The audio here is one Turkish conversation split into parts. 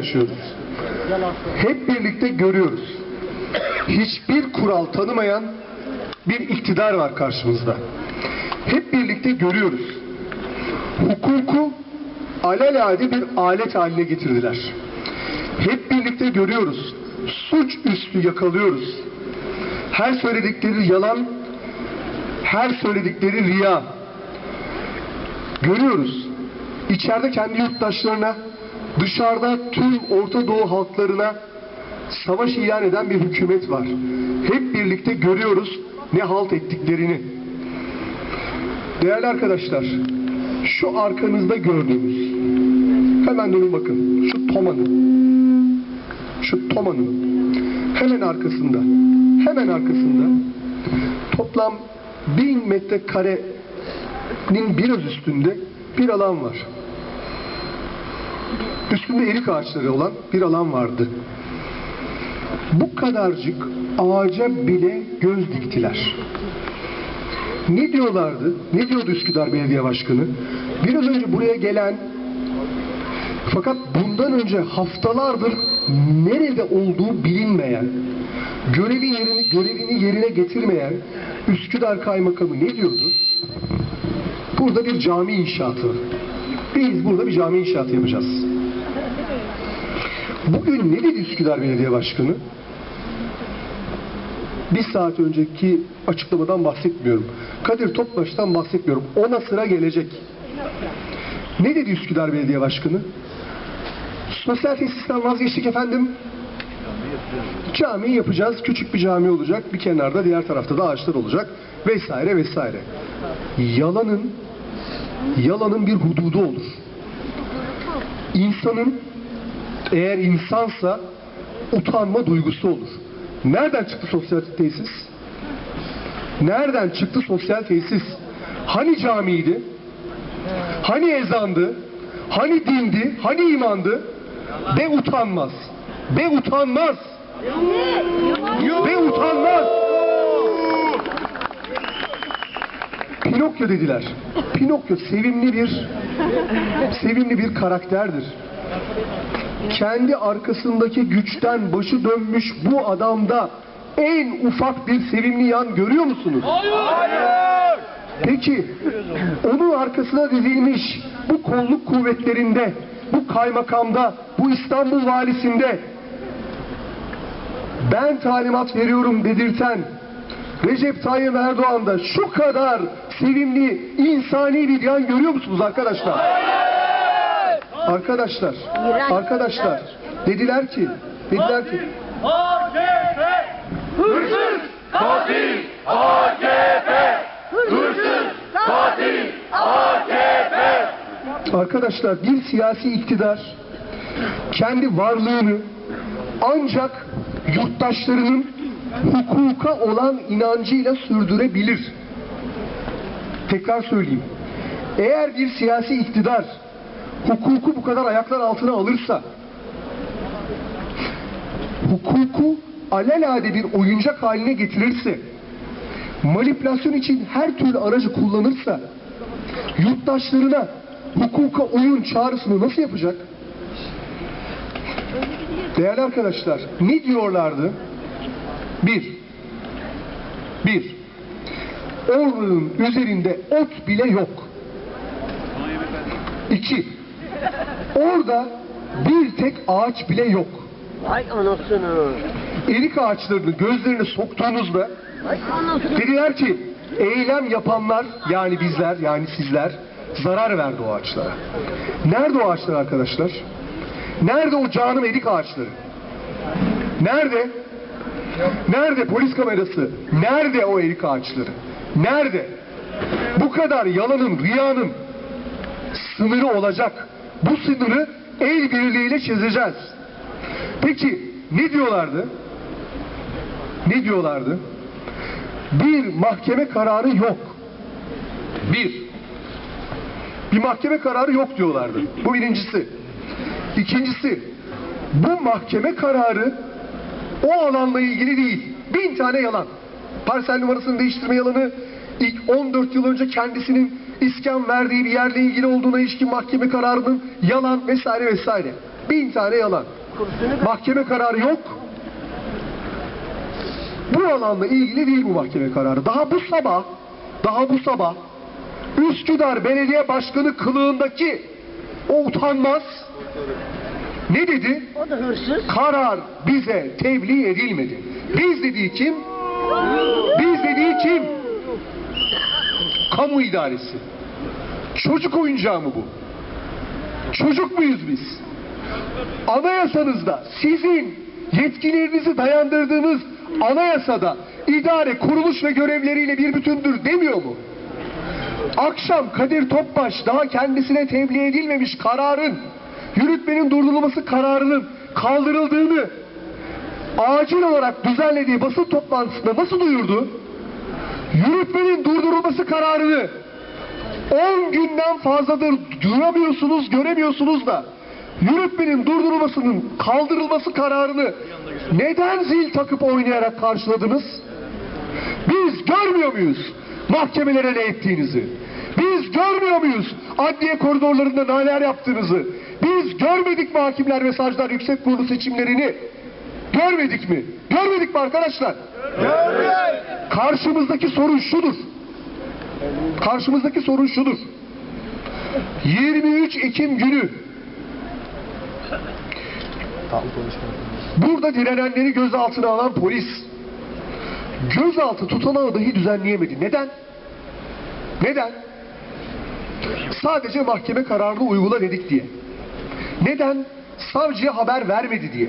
yaşıyoruz. Hep birlikte görüyoruz. Hiçbir kural tanımayan bir iktidar var karşımızda. Hep birlikte görüyoruz. Hukuku alelade bir alet haline getirdiler. Hep birlikte görüyoruz. Suç üstü yakalıyoruz. Her söyledikleri yalan, her söyledikleri riya. Görüyoruz. İçeride kendi yurttaşlarına, dışarıda tüm Orta Doğu halklarına savaş ilan eden bir hükümet var. Hep birlikte görüyoruz ne halt ettiklerini. Değerli arkadaşlar, şu arkanızda gördüğümüz, hemen dönün bakın, şu Toma'nın, şu Toma'nın hemen arkasında, hemen arkasında toplam bin metrekarenin biraz üstünde bir alan var. Üstünde erik ağaçları olan bir alan vardı. Bu kadarcık ağaca bile göz diktiler. Ne diyorlardı? Ne diyordu Üsküdar Belediye Başkanı? Biraz önce buraya gelen fakat bundan önce haftalardır nerede olduğu bilinmeyen, görevi yerini, görevini yerine getirmeyen Üsküdar Kaymakamı ne diyordu? Burada bir cami inşaatı. Biz burada bir cami inşaatı yapacağız. Bugün ne dedi Üsküdar Belediye Başkanı? Bir saat önceki açıklamadan bahsetmiyorum. Kadir Topbaş'tan bahsetmiyorum. Ona sıra gelecek. Ne dedi Üsküdar Belediye Başkanı? Sosyal tesisten vazgeçtik efendim. Cami yapacağız. Küçük bir cami olacak. Bir kenarda diğer tarafta da ağaçlar olacak. Vesaire vesaire. Yalanın yalanın bir hududu olur. İnsanın eğer insansa utanma duygusu olur. Nereden çıktı sosyal tesis? Nereden çıktı sosyal tesis? Hani camiydi? Hani ezandı? Hani dindi? Hani imandı? Be utanmaz. Be utanmaz. Be utanmaz. Pinokyo dediler. Pinokyo sevimli bir sevimli bir karakterdir. Kendi arkasındaki güçten başı dönmüş bu adamda en ufak bir sevimli yan görüyor musunuz? Peki onun arkasına dizilmiş bu kolluk kuvvetlerinde, bu kaymakamda, bu İstanbul valisinde ben talimat veriyorum dedirten Recep Tayyip Erdoğan'da şu kadar sevimli, insani bir yan görüyor musunuz arkadaşlar? Arkadaşlar, arkadaşlar dediler ki, dediler ki AKP hırsız katil AKP hırsız katil AKP Arkadaşlar bir siyasi iktidar kendi varlığını ancak yurttaşlarının hukuka olan inancıyla sürdürebilir. Tekrar söyleyeyim. Eğer bir siyasi iktidar hukuku bu kadar ayaklar altına alırsa hukuku alelade bir oyuncak haline getirirse manipülasyon için her türlü aracı kullanırsa yurttaşlarına hukuka uyun çağrısını nasıl yapacak? Değerli arkadaşlar, ne diyorlardı? Bir, bir, Ormanın üzerinde ot bile yok. İki, orada bir tek ağaç bile yok. Ay anasını. Erik ağaçlarını gözlerine soktuğunuzda dediler ki eylem yapanlar yani bizler yani sizler zarar verdi o ağaçlara. Nerede o ağaçlar arkadaşlar? Nerede o canım erik ağaçları? Nerede? Nerede polis kamerası? Nerede o erik ağaçları? Nerede? Bu kadar yalanın, riyanın sınırı olacak. Bu sınırı el birliğiyle çizeceğiz. Peki ne diyorlardı? Ne diyorlardı? Bir mahkeme kararı yok. Bir. Bir mahkeme kararı yok diyorlardı. Bu birincisi. İkincisi, bu mahkeme kararı o alanla ilgili değil. Bin tane yalan. Parsel numarasını değiştirme yalanı, ilk 14 yıl önce kendisinin iskan verdiği bir yerle ilgili olduğuna ilişkin mahkeme kararının yalan vesaire vesaire. Bin tane yalan. Mahkeme kararı yok. Bu alanla ilgili değil bu mahkeme kararı. Daha bu sabah, daha bu sabah Üsküdar Belediye Başkanı kılığındaki o utanmaz ne dedi? o da hırsız. Karar bize tebliğ edilmedi. Biz dediği kim? Biz dediği kim? Kamu idaresi. Çocuk oyuncağı mı bu? Çocuk muyuz biz? Anayasanızda sizin yetkilerinizi dayandırdığınız anayasada idare, kuruluş ve görevleriyle bir bütündür demiyor mu? Akşam Kadir Topbaş daha kendisine tebliğ edilmemiş kararın, yürütmenin durdurulması kararının kaldırıldığını acil olarak düzenlediği basın toplantısında nasıl duyurdu? Yürütmenin durdurulması kararını 10 günden fazladır duramıyorsunuz, göremiyorsunuz da yürütmenin durdurulmasının kaldırılması kararını neden zil takıp oynayarak karşıladınız? Biz görmüyor muyuz mahkemelere ne ettiğinizi? Biz görmüyor muyuz adliye koridorlarında neler yaptığınızı? Biz görmedik mi hakimler ve savcılar yüksek kurulu seçimlerini? Görmedik mi? Görmedik mi arkadaşlar? Karşımızdaki sorun şudur. Karşımızdaki sorun şudur. 23 Ekim günü burada direnenleri gözaltına alan polis gözaltı tutanağı dahi düzenleyemedi. Neden? Neden? Sadece mahkeme kararını uygula dedik diye. Neden? Savcıya haber vermedi diye.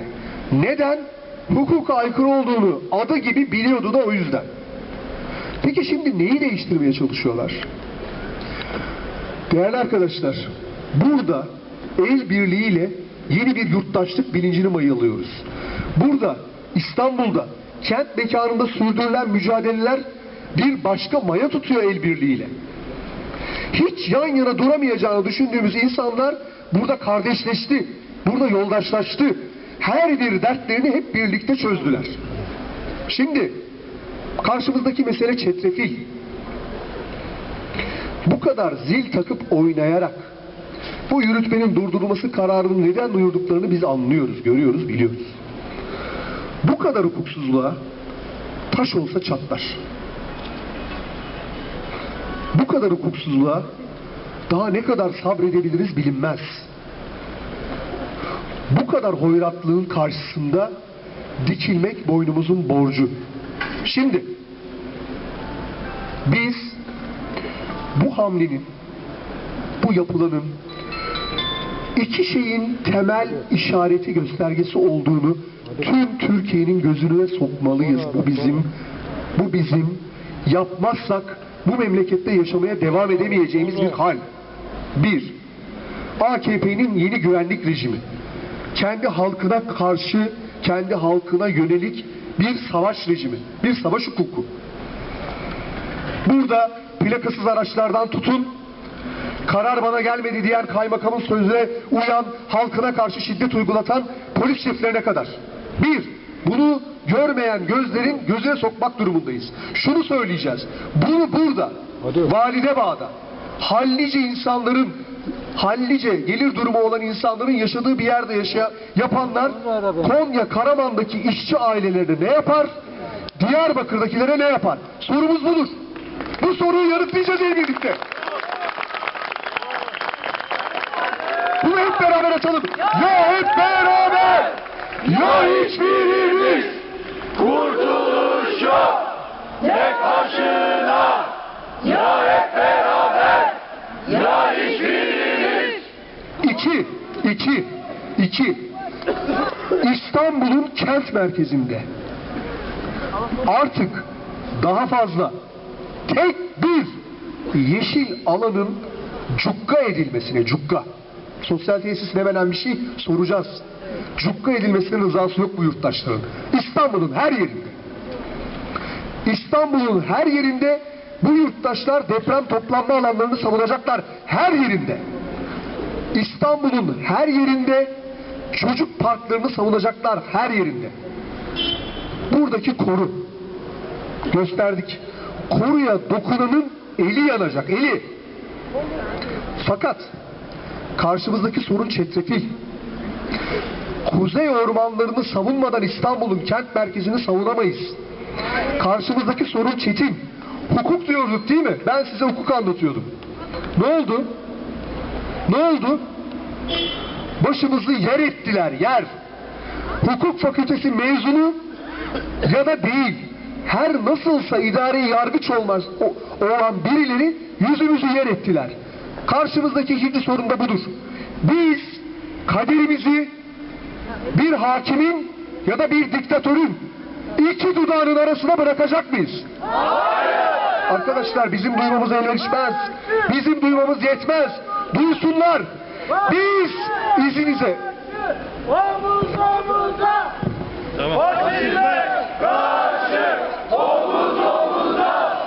Neden? Hukuka aykırı olduğunu adı gibi biliyordu da o yüzden. Peki şimdi neyi değiştirmeye çalışıyorlar? Değerli arkadaşlar, burada el birliğiyle yeni bir yurttaşlık bilincini mayalıyoruz. Burada, İstanbul'da, kent mekanında sürdürülen mücadeleler bir başka maya tutuyor el birliğiyle. Hiç yan yana duramayacağını düşündüğümüz insanlar burada kardeşleşti, burada yoldaşlaştı. Her bir dertlerini hep birlikte çözdüler. Şimdi karşımızdaki mesele çetrefil. Bu kadar zil takıp oynayarak bu yürütmenin durdurulması kararını neden duyurduklarını biz anlıyoruz, görüyoruz, biliyoruz. Bu kadar hukuksuzluğa taş olsa çatlar. Bu kadar hukuksuzluğa daha ne kadar sabredebiliriz bilinmez. Bu kadar hoyratlığın karşısında dikilmek boynumuzun borcu. Şimdi biz bu hamlenin, bu yapılanın iki şeyin temel işareti göstergesi olduğunu tüm Türkiye'nin gözüne sokmalıyız. Bu bizim, bu bizim yapmazsak bu memlekette yaşamaya devam edemeyeceğimiz bir hal. Bir, AKP'nin yeni güvenlik rejimi. Kendi halkına karşı, kendi halkına yönelik bir savaş rejimi, bir savaş hukuku. Burada plakasız araçlardan tutun, karar bana gelmedi diyen kaymakamın sözüne uyan, halkına karşı şiddet uygulatan polis şeflerine kadar. Bir, bunu görmeyen gözlerin gözüne sokmak durumundayız. Şunu söyleyeceğiz. Bunu burada, Valide Bağ'da, hallice insanların, hallice gelir durumu olan insanların yaşadığı bir yerde yaşa yapanlar Konya Karaman'daki işçi ailelerine ne yapar? Diyarbakır'dakilere ne yapar? Sorumuz budur. Bu soruyu yanıtlayacağız el birlikte. Bunu hep beraber açalım. Ya hep beraber Ya hiçbirimiz kurtuluş yok. Ne karşına ya hep beraber ya hiçbirimiz. İki, iki, iki. İstanbul'un kent merkezinde artık daha fazla tek bir yeşil alanın cukka edilmesine, cukka. Sosyal tesis demenen bir şey soracağız. Cukka edilmesinin rızası yok bu yurttaşların. İstanbul'un her yerinde. İstanbul'un her yerinde bu yurttaşlar deprem toplanma alanlarını savunacaklar. Her yerinde. İstanbul'un her yerinde çocuk parklarını savunacaklar her yerinde. Buradaki koru. Gösterdik. Koruya dokunanın eli yanacak, eli. Fakat karşımızdaki sorun çetrefil. Kuzey ormanlarını savunmadan İstanbul'un kent merkezini savunamayız. Karşımızdaki sorun çetin. Hukuk diyorduk değil mi? Ben size hukuk anlatıyordum. Ne oldu? Ne oldu? Başımızı yer ettiler, yer. Hukuk fakültesi mezunu ya da değil. Her nasılsa idari yargıç olmaz olan birileri yüzümüzü yer ettiler. Karşımızdaki ikinci sorun da budur. Biz kaderimizi bir hakimin ya da bir diktatörün iki dudağının arasına bırakacak mıyız? Arkadaşlar bizim duymamız elverişmez. Bizim duymamız yetmez. Duysunlar. Biz izinize Omuz omuza. Faşizme karşı omuz omuza.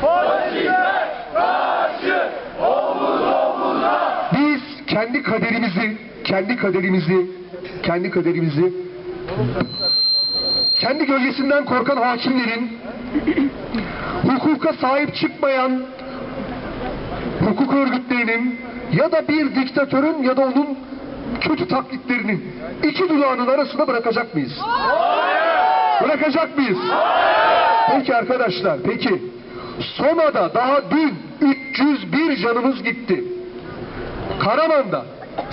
Faşizme karşı omuz omuza. Biz kendi kaderimizi, kendi kaderimizi, kendi kaderimizi kendi gölgesinden korkan hakimlerin hukuka sahip çıkmayan hukuk örgütlerinin ya da bir diktatörün ya da onun kötü taklitlerinin iki dudağının arasında bırakacak mıyız? Bırakacak mıyız? Peki arkadaşlar, peki. Soma'da daha dün 301 canımız gitti. Karaman'da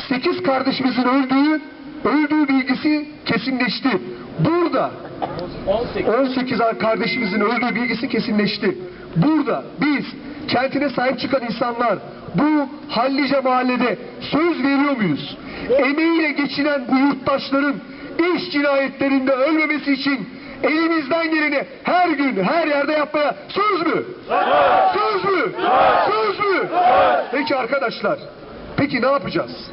8 kardeşimizin öldüğü öldüğü bilgisi kesinleşti. Burada 18 kardeşimizin öldüğü bilgisi kesinleşti. Burada biz kentine sahip çıkan insanlar bu hallice mahallede söz veriyor muyuz? Emeğiyle geçinen bu yurttaşların iş cinayetlerinde ölmemesi için elimizden geleni her gün her yerde yapmaya söz mü? Söz mü? Söz mü? Peki arkadaşlar, peki ne yapacağız?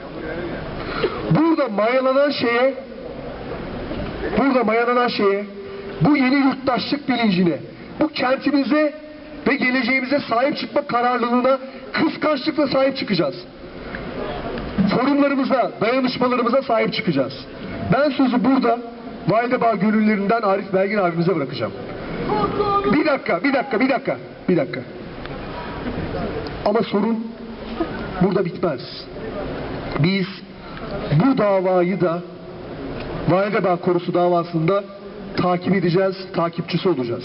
Burada mayalanan şeye, burada mayalanan şeye, bu yeni yurttaşlık bilincine, bu kentimize ve geleceğimize sahip çıkma kararlılığına kıskançlıkla sahip çıkacağız. Forumlarımıza, dayanışmalarımıza sahip çıkacağız. Ben sözü burada Validebağ gönüllerinden Arif Belgin abimize bırakacağım. Bir dakika, bir dakika, bir dakika, bir dakika. Ama sorun burada bitmez. Biz bu davayı da Validebağ korusu davasında takip edeceğiz, takipçisi olacağız.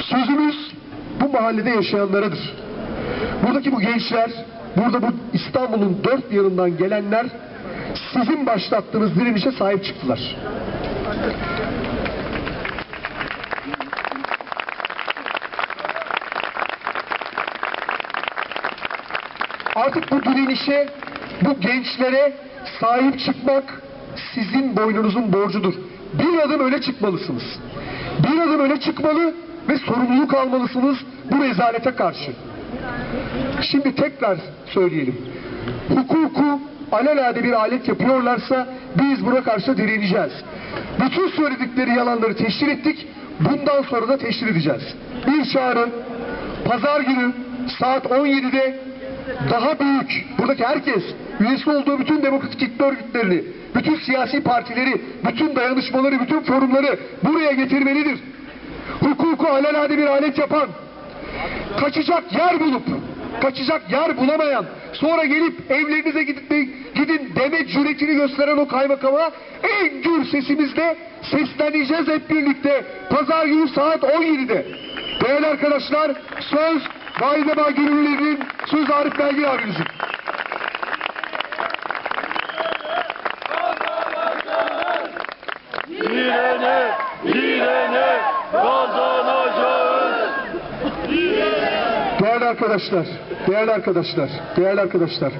Sözümüz bu mahallede yaşayanlaradır. Buradaki bu gençler, burada bu İstanbul'un dört yanından gelenler sizin başlattığınız direnişe sahip çıktılar. Artık bu direnişe, bu gençlere sahip çıkmak sizin boynunuzun borcudur. Bir adım öne çıkmalısınız. Bir adım öne çıkmalı ve sorumluluk almalısınız bu rezalete karşı. Şimdi tekrar söyleyelim. Hukuku alelade bir alet yapıyorlarsa biz buna karşı direneceğiz. Bütün söyledikleri yalanları teşhir ettik. Bundan sonra da teşhir edeceğiz. Bir çağrı pazar günü saat 17'de daha büyük, buradaki herkes, üyesi olduğu bütün demokratik kitle örgütlerini, bütün siyasi partileri, bütün dayanışmaları, bütün forumları buraya getirmelidir. Hukuku alelade bir alet yapan, kaçacak yer bulup, kaçacak yer bulamayan, sonra gelip evlerinize gidip de, gidin deme cüretini gösteren o kaymakama en gür sesimizle sesleneceğiz hep birlikte. Pazar günü saat 17'de. Değerli arkadaşlar, söz Validebağ gönüllülerinin, söz Arif Belgin abimizin. Arkadaşlar, değerli arkadaşlar, değerli arkadaşlar.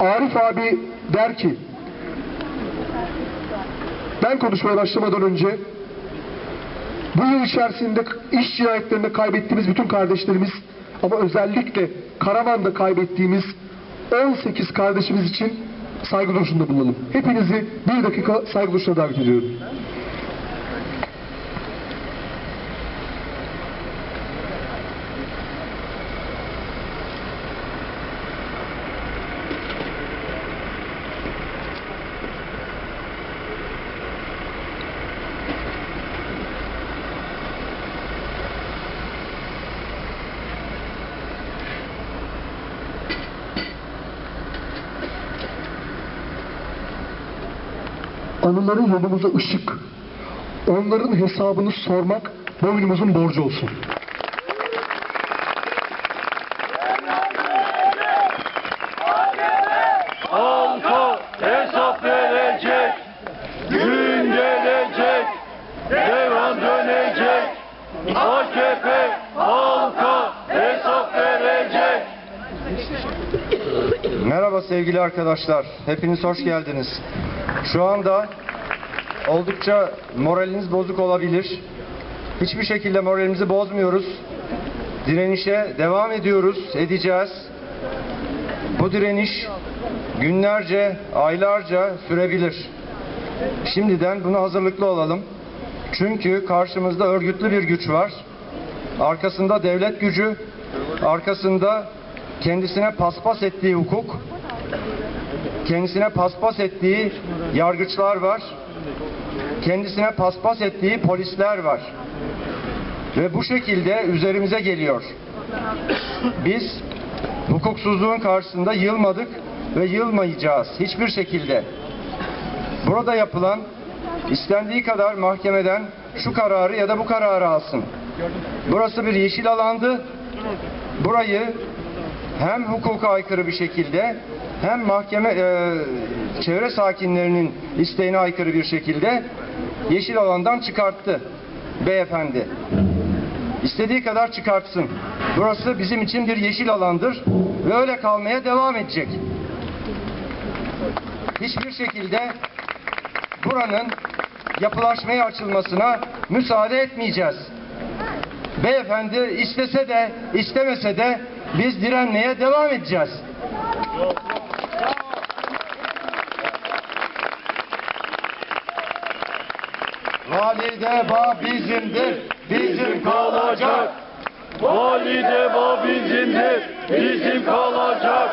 Arif abi der ki, ben konuşmaya başlamadan önce bu yıl içerisinde iş cinayetlerinde kaybettiğimiz bütün kardeşlerimiz ama özellikle Karaman'da kaybettiğimiz 18 kardeşimiz için saygı duruşunda bulunalım. Hepinizi bir dakika saygı duruşuna davet ediyorum. Anıları yolumuza ışık. Onların hesabını sormak boynumuzun borcu olsun. Merhaba sevgili arkadaşlar. Hepiniz hoş geldiniz. Şu anda oldukça moraliniz bozuk olabilir. Hiçbir şekilde moralimizi bozmuyoruz. Direnişe devam ediyoruz, edeceğiz. Bu direniş günlerce, aylarca sürebilir. Şimdiden buna hazırlıklı olalım. Çünkü karşımızda örgütlü bir güç var. Arkasında devlet gücü, arkasında kendisine paspas ettiği hukuk, kendisine paspas ettiği yargıçlar var, kendisine paspas ettiği polisler var. Ve bu şekilde üzerimize geliyor. Biz hukuksuzluğun karşısında yılmadık ve yılmayacağız hiçbir şekilde. Burada yapılan istendiği kadar mahkemeden şu kararı ya da bu kararı alsın. Burası bir yeşil alandı. Burayı hem hukuka aykırı bir şekilde hem mahkeme e, çevre sakinlerinin isteğine aykırı bir şekilde yeşil alandan çıkarttı beyefendi. İstediği kadar çıkartsın. Burası bizim için bir yeşil alandır ve öyle kalmaya devam edecek. Hiçbir şekilde buranın yapılaşmaya açılmasına müsaade etmeyeceğiz. Beyefendi istese de istemese de biz direnmeye devam edeceğiz. Valide bağ bizimdir, bizim kalacak. Valide bağ bizimdir, bizim kalacak.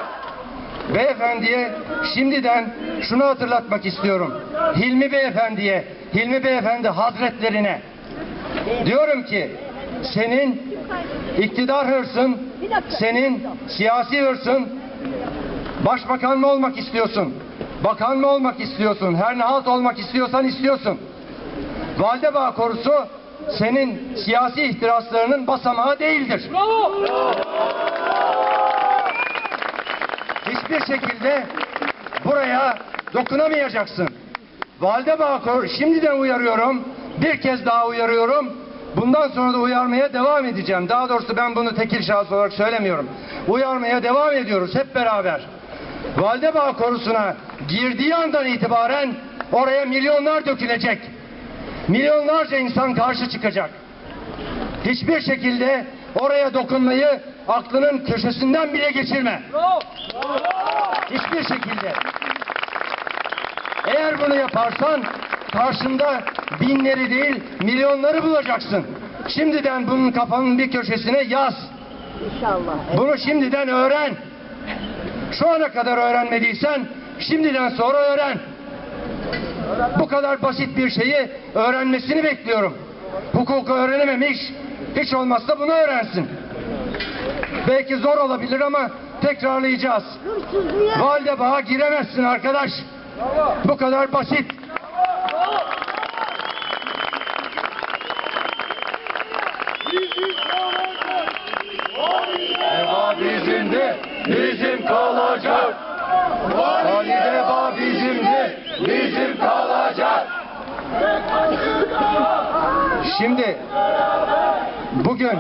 Beyefendiye şimdiden şunu hatırlatmak istiyorum. Hilmi Beyefendiye, Hilmi Beyefendi Hazretlerine diyorum ki senin iktidar hırsın, senin siyasi hırsın, başbakan mı olmak istiyorsun? Bakan mı olmak istiyorsun? Her ne halt olmak istiyorsan istiyorsun. Validebağ korusu senin siyasi ihtiraslarının basamağı değildir. Hiçbir şekilde buraya dokunamayacaksın. Validebağ korusu şimdiden uyarıyorum. Bir kez daha uyarıyorum. Bundan sonra da uyarmaya devam edeceğim. Daha doğrusu ben bunu tekil şahıs olarak söylemiyorum. Uyarmaya devam ediyoruz hep beraber. Validebağ korusuna girdiği andan itibaren oraya milyonlar dökülecek. Milyonlarca insan karşı çıkacak. Hiçbir şekilde oraya dokunmayı aklının köşesinden bile geçirme. Hiçbir şekilde. Eğer bunu yaparsan karşında binleri değil milyonları bulacaksın. Şimdiden bunun kafanın bir köşesine yaz. İnşallah. Bunu şimdiden öğren. Şu ana kadar öğrenmediysen şimdiden sonra öğren. Bu kadar basit bir şeyi öğrenmesini bekliyorum. Hukuku öğrenememiş, hiç olmazsa bunu öğrensin. Belki zor olabilir ama tekrarlayacağız. Valide bağa giremezsin arkadaş. Bu kadar basit. Bağ bizimdir, bizim kalacak. Valide bağ bizimdir. Bizim kalacak. Şimdi bugün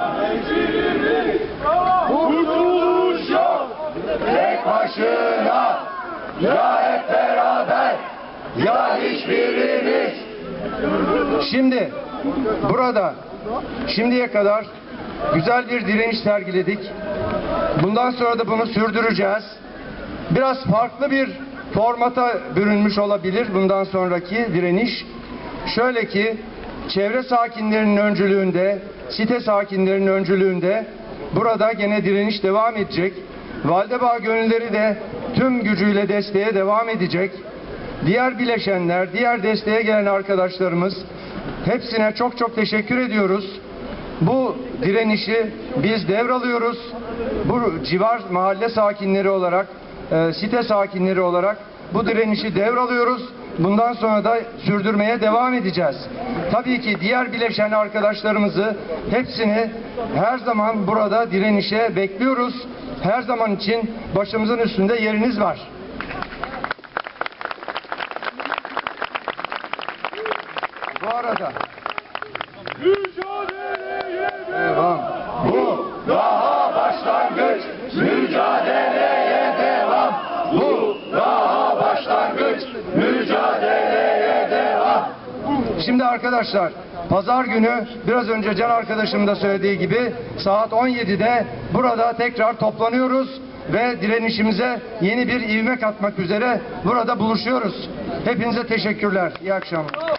Kurtuluş yok. tek başına ya hep beraber ya hiçbirimiz. Şimdi burada şimdiye kadar güzel bir direniş sergiledik. Bundan sonra da bunu sürdüreceğiz. Biraz farklı bir formata bürünmüş olabilir bundan sonraki direniş. Şöyle ki çevre sakinlerinin öncülüğünde, site sakinlerinin öncülüğünde burada gene direniş devam edecek. Validebağ gönülleri de tüm gücüyle desteğe devam edecek. Diğer bileşenler, diğer desteğe gelen arkadaşlarımız hepsine çok çok teşekkür ediyoruz. Bu direnişi biz devralıyoruz. Bu civar mahalle sakinleri olarak, e, site sakinleri olarak bu direnişi devralıyoruz bundan sonra da sürdürmeye devam edeceğiz. Tabii ki diğer bileşen arkadaşlarımızı hepsini her zaman burada direnişe bekliyoruz. Her zaman için başımızın üstünde yeriniz var. Bu arada devam. Bu daha başlangıç. Mücadeleye devam. Bu daha başlangıç. Mücadeleye devam. Şimdi arkadaşlar pazar günü biraz önce Can arkadaşım da söylediği gibi saat 17'de burada tekrar toplanıyoruz ve direnişimize yeni bir ivme katmak üzere burada buluşuyoruz. Hepinize teşekkürler. İyi akşamlar.